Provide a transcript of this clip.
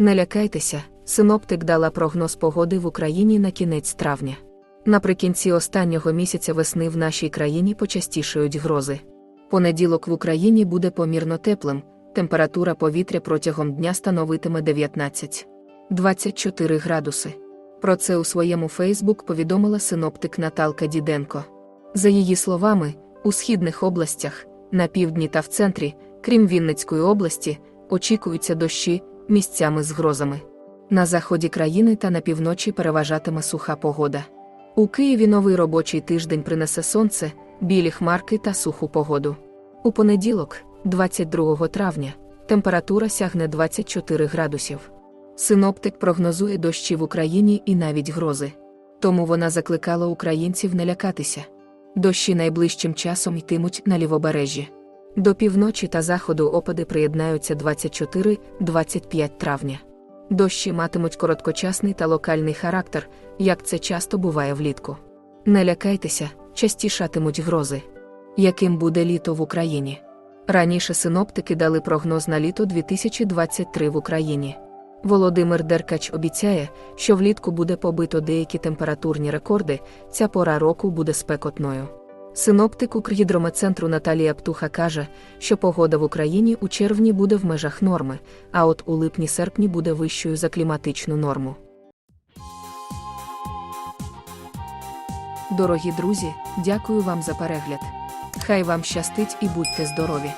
Не лякайтеся, синоптик дала прогноз погоди в Україні на кінець травня. Наприкінці останнього місяця весни в нашій країні почастішають грози. Понеділок в Україні буде помірно теплим, температура повітря протягом дня становитиме 19-24 градуси. Про це у своєму Фейсбук повідомила синоптик Наталка Діденко. За її словами, у східних областях, на півдні та в центрі, крім Вінницької області, очікуються дощі місцями з грозами. На заході країни та на півночі переважатиме суха погода. У Києві новий робочий тиждень принесе сонце, білі хмарки та суху погоду. У понеділок, 22 травня, температура сягне 24 градусів. Синоптик прогнозує дощі в Україні і навіть грози. Тому вона закликала українців не лякатися. Дощі найближчим часом йтимуть на лівобережжі. До півночі та заходу опади приєднаються 24-25 травня. Дощі матимуть короткочасний та локальний характер, як це часто буває влітку. Не лякайтеся, частішатимуть грози. Яким буде літо в Україні? Раніше синоптики дали прогноз на літо 2023 в Україні. Володимир Деркач обіцяє, що влітку буде побито деякі температурні рекорди, ця пора року буде спекотною. Синоптик Укргідрометцентру Наталія Птуха каже, що погода в Україні у червні буде в межах норми, а от у липні-серпні буде вищою за кліматичну норму. Дорогі друзі, дякую вам за перегляд. Хай вам щастить і будьте здорові!